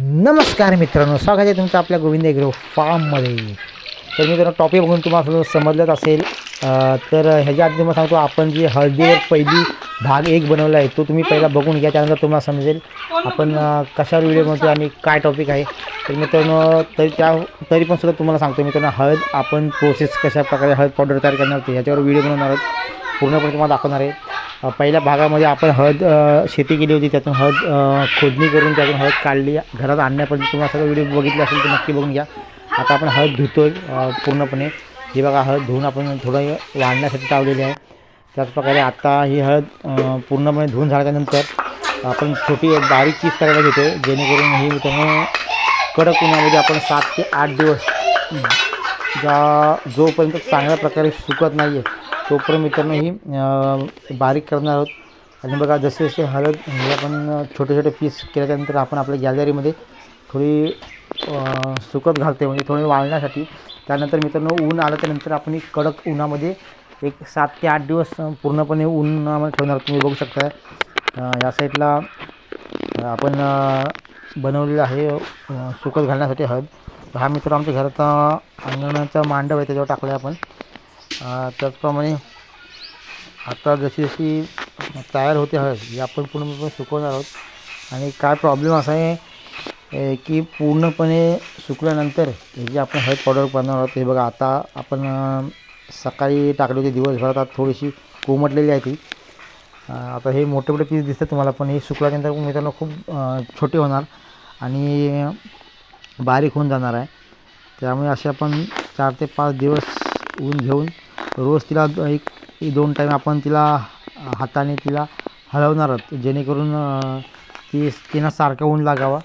नमस्कार मित्रांनो स्वागत आहे तुमचं आपल्या गोविंद एग्रो फार्ममध्ये. तर मित्रांनो टॉपिक बघून तुम्हाला समजलंच असेल. तर ह्याच्या आधी तुम्हाला सांगतो आपण जी हळदीवर पहिली भाग एक बनवला आहे तो तुम्ही पहिला बघून घ्या त्यानंतर तुम्हाला समजेल. आपण कशावर व्हिडिओ बनवतो आणि काय टॉपिक आहे. तर मित्रांनो तरी त्या तरी पण सुद्धा तुम्हाला सांगतो मित्रांनो हळद आपण प्रोसेस कशा प्रकारे हळद पावडर तयार करणार होते ह्याच्यावर व्हिडिओ बनवणार आहोत. पूर्णपणे तुम्हाला दाखवणार आहे. पहिल्या भागामध्ये आपण हळद शेती केली होती त्यातून हळद खोदणी करून त्यातून हळद काढली. घरात आणण्यापर्यंत तुम्हाला सगळं व्हिडिओ बघितला असेल तर नक्की बघून घ्या. आता आपण हळद धुतो पूर्णपणे. ही बघा हळद धुवून आपण थोडं वाढण्यासाठी लावलेली आहे. त्याचप्रकारे आता ही हळद पूर्णपणे धुवून झाल्यानंतर आपण छोटी बारीक चीज करायला घेतो जेणेकरून ही त्यामुळे कडक उन्हामध्ये आपण सात ते आठ दिवस ज्या जोपर्यंत चांगल्या प्रकारे सुकत नाही आहे तोपर्यंत मित्रांनो ही बारीक करणार आहोत. आणि बघा जसे जसे हळद हे आपण छोटे छोटे पीस केल्यानंतर आपण आपल्या गॅलरीमध्ये थोडी सुकत घालते म्हणजे थोडी वाळण्यासाठी. त्यानंतर मित्रांनो ऊन आलं त्यानंतर आपण ही कडक उन्हामध्ये एक सात ते आठ दिवस पूर्णपणे उन्हामध्ये ठेवणार तुम्ही बघू शकता. या साईडला आपण बनवलेलं आहे सुकत घालण्यासाठी हळद. हा मित्र आमच्या घरात अंगणाचा मांडव आहे त्याच्यावर टाकला आहे आपण त्याचप्रमाणे आता जशी जशी तयार होते हळद ही आपण पूर्णपणे सुकवणार आहोत. आणि काय प्रॉब्लेम असा आहे की पूर्णपणे सुकल्यानंतर हे जे आपण हळद पावडर बनवणार आहोत हे बघा आता आपण सकाळी टाकली होती दिवसभरात आता थोडीशी कोमटलेली आहे ती. आता हे मोठे मोठे पीस दिसतात तुम्हाला पण हे सुकल्यानंतर मित्रांनो खूप छोटे होणार. आणि बारीक होऊन जाणार आहे. त्यामुळे असे आपण चार ते पाच दिवस ऊन घेऊन रोज तिला एक दोन टाईम आपण तिला हाताने तिला हलवणार आहोत. जेणेकरून ती तिनं सारखं ऊन लागावा.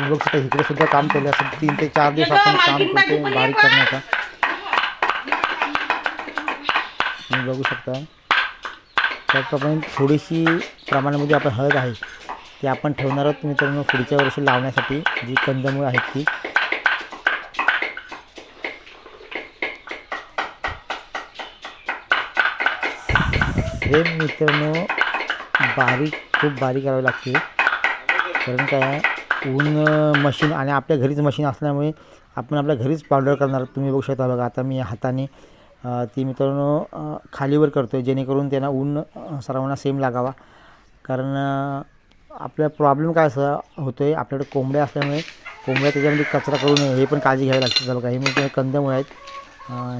बघू शकता इकडे सुद्धा काम केलं असं तीन ते चार दिवस आपण काम करतो बारीक करण्याचा. तुम्ही बघू शकता. त्याचप्रमाणे थोडीशी प्रमाणामध्ये आपण हळद आहे. ते आपण ठेवणार आहोत मित्रांनो पुढच्या वर्षी लावण्यासाठी जी कंदमुळं आहेत ती. हे मित्रांनो बारीक खूप बारीक करावी लागते कारण काय ऊन मशीन आणि आपल्या घरीच मशीन असल्यामुळे आपण आपल्या घरीच पावडर करणार तुम्ही बघू शकता बघा आता मी हाताने ती मित्रांनो खालीवर करतो आहे जेणेकरून त्यांना ऊन सर्वांना सेम लागावा. कारण आपला प्रॉब्लेम काय असं होतो आहे आपल्याकडे कोंबड्या असल्यामुळे कोंबड्या त्याच्यामध्ये कचरा करू नये हे पण काळजी घ्यावी लागते चला काही मित्र कंदमुळे आहेत.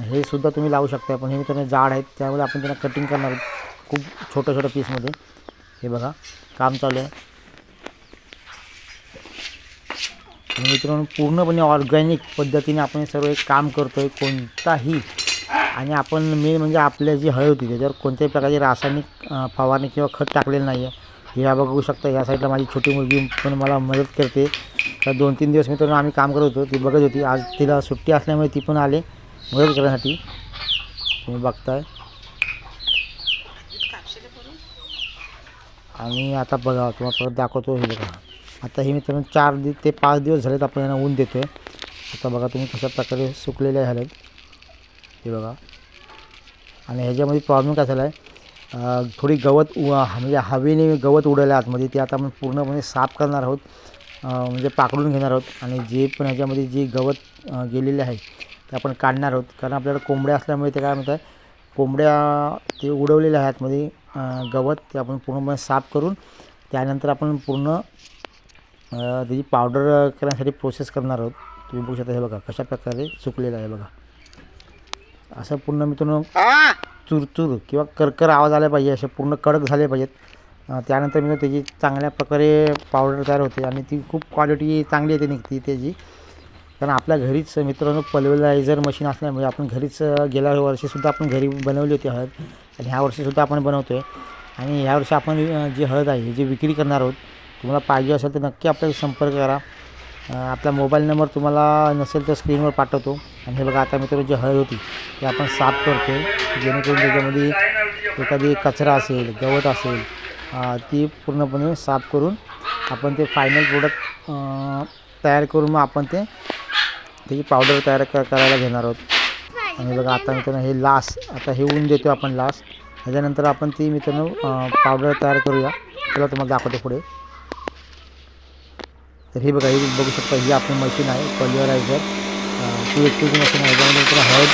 हे सुद्धा तुम्ही लावू शकता पण हे मित्रांनो जाड आहेत त्यामुळे आपण त्यांना कटिंग करणार आहोत. खूप छोट्या छोट्या पीसमध्ये हे बघा काम चालू आहे. मित्रांनो पूर्णपणे ऑर्गॅनिक पद्धतीने आपण सर्व एक काम करतो आहे कोणताही. आणि आपण मेन म्हणजे आपल्या जी हळद होती त्याच्यावर कोणत्याही प्रकारची रासायनिक फवारणी किंवा खत टाकलेलं नाही आहे हे बघू शकता या साईडला माझी छोटी मुलगी पण मला मदत करते. तर दोन तीन दिवस मित्रांनो आम्ही काम करत होतो ती बघत होती. आज तिला सुट्टी असल्यामुळे ती पण आले मदत करण्यासाठी. तुम्ही बघताय. आणि आता बघा तुम्हाला परत दाखवतो हे बघा. आता हे मित्रांनो चार दि ते पाच दिवस झालेत आपण यांना ऊन देतो आहे आता बघा तुम्ही कशा प्रकारे सुकलेल्या झाल्यात हे बघा. आणि ह्याच्यामध्ये प्रॉब्लेम काय झाला आहे? थोडी गवत उ म्हणजे हवेने गवत उडवलं आतमध्ये ते आता आपण पूर्णपणे साफ करणार आहोत. म्हणजे पाकडून घेणार आहोत आणि जे पण ह्याच्यामध्ये जे गवत गेलेले आहे ते आपण काढणार आहोत. कारण आपल्याला कोंबड्या असल्यामुळे ते काय म्हणतात कोंबड्या ते उडवलेले आहे आतमध्ये गवत ते आपण पूर्णपणे साफ करून त्यानंतर आपण पूर्ण त्याची पावडर करण्यासाठी प्रोसेस करणार आहोत. तुम्ही बघू शकता हे बघा कशा प्रकारे सुकलेलं आहे बघा. असं पूर्ण मित्रांनो चुरचूर किंवा करकर आवाज आला पाहिजे असे पूर्ण कडक झाले पाहिजेत. त्यानंतर मी त्याची चांगल्या प्रकारे पावडर तयार होते आणि ती खूप क्वालिटी चांगली येते निघते त्याची. कारण आपल्या घरीच मित्रांनो पल्वलायझर मशीन असल्यामुळे आपण घरीच गेल्या वर्षीसुद्धा आपण घरी बनवली होती हळद. आणि ह्या वर्षीसुद्धा आपण बनवतो आहे आणि ह्या वर्षी आपण जी हळद आहे जी विक्री करणार आहोत तुम्हाला पाहिजे असेल तर नक्की आपल्याला संपर्क करा. आपला मोबाईल नंबर तुम्हाला नसेल तर स्क्रीनवर पाठवतो. आणि हे बघा आता मित्र जी हळद होती ती आपण साफ करतो जेणेकरून त्याच्यामध्ये एखादी कचरा असेल गवत असेल ती पूर्णपणे साफ करून आपण ते फायनल प्रोडक्ट तयार करून मग आपण ते त्याची पावडर तयार क करायला घेणार आहोत. आणि बघा आता मित्रांनो हे लास आता हे ऊन देतो आपण लास त्याच्यानंतर आपण ती मित्रांनो पावडर तयार करूया. त्याला तुम्हाला दाखवतो पुढे. तर हे बघा हे बघू शकता ही आपली मशीन आहे पल्युअरायझर ती एक पीची मशीन आहे ज्यामध्ये तुला हळद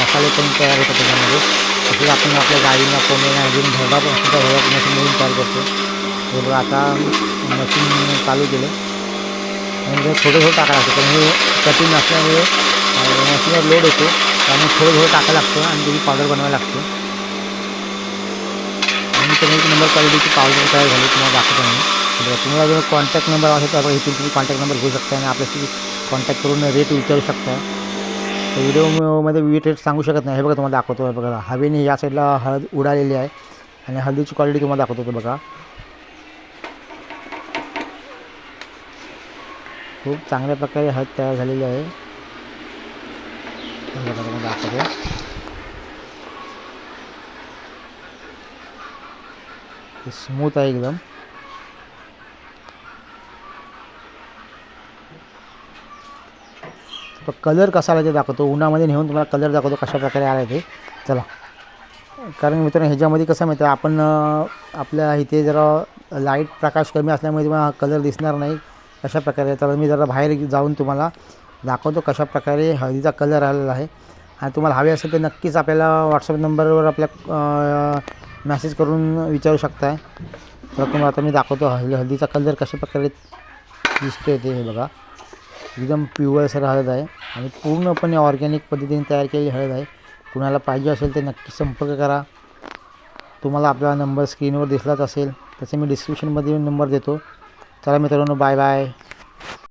मसाले पण तयार होतात त्याच्यामध्ये. तसेच आपण आपल्या गाईंना कोंबड्यांना अजून भरडा पण सुद्धा हळद मशीन मिळून तयार करतो. हे बघा आता मशीन चालू केलं. आणि थोडं थोडं टाकायला लागतं कारण हे कठीण असल्यामुळे मशीनवर लोड होतो त्यामुळे थोडं थोडं टाकायला लागतं आणि त्याची पावडर बनवायला लागते. त्याने एक नंबर क्वालिटीची पावडर तयार झाली तुम्हाला दाखवतो मी बघा, तुम्हाला जर कॉन्टॅक्ट नंबर असेल तर इथून तुम्ही कॉन्टॅक्ट नंबर घेऊ शकता आणि आपल्याशी कॉन्टॅक्ट करून रेट विचारू शकता तर व्हिडिओमध्ये विविध रेट सांगू शकत नाही हे बघा तुम्हाला दाखवतो हे बघा। हवेने या साईडला हळद उडालेली आहे आणि हळदीची क्वालिटी तुम्हाला दाखवतो ते बघा। खूप चांगल्या प्रकारे हळद तयार झालेली आहे. बघा स्मूथ आहे एकदम. कलर कसा आला ते दाखवतो. उन्हामध्ये नेऊन तुम्हाला कलर दाखवतो कशा प्रकारे आला ते. चला. कारण मित्रांनो ह्याच्यामध्ये कसं माहिती आहे आपण आपल्या इथे जरा लाइट प्रकाश कमी असल्यामुळे तुम्हाला कलर दिसणार नाही कशा प्रकारे. तर मी जरा बाहेर जाऊन तुम्हाला दाखवतो कशा प्रकारे हळदीचा कलर आलेला आहे. आणि तुम्हाला हवे असेल तर नक्कीच आपल्याला व्हॉट्सअप नंबरवर आपल्या मॅसेज करून विचारू शकताय. तर तुम्हाला आता मी दाखवतो हळदी हळदीचा कलर कशा प्रकारे दिसतोय ते हे बघा. एकदम पिवळसर हळद आहे. आणि पूर्णपणे ऑर्गॅनिक पद्धतीने तयार केलेली हळद आहे. कुणाला पाहिजे असेल तर नक्की संपर्क करा. तुम्हाला आपला नंबर स्क्रीनवर दिसलाच असेल तसे मी डिस्क्रिप्शनमध्ये नंबर देतो. चला मित्रांनो बाय बाय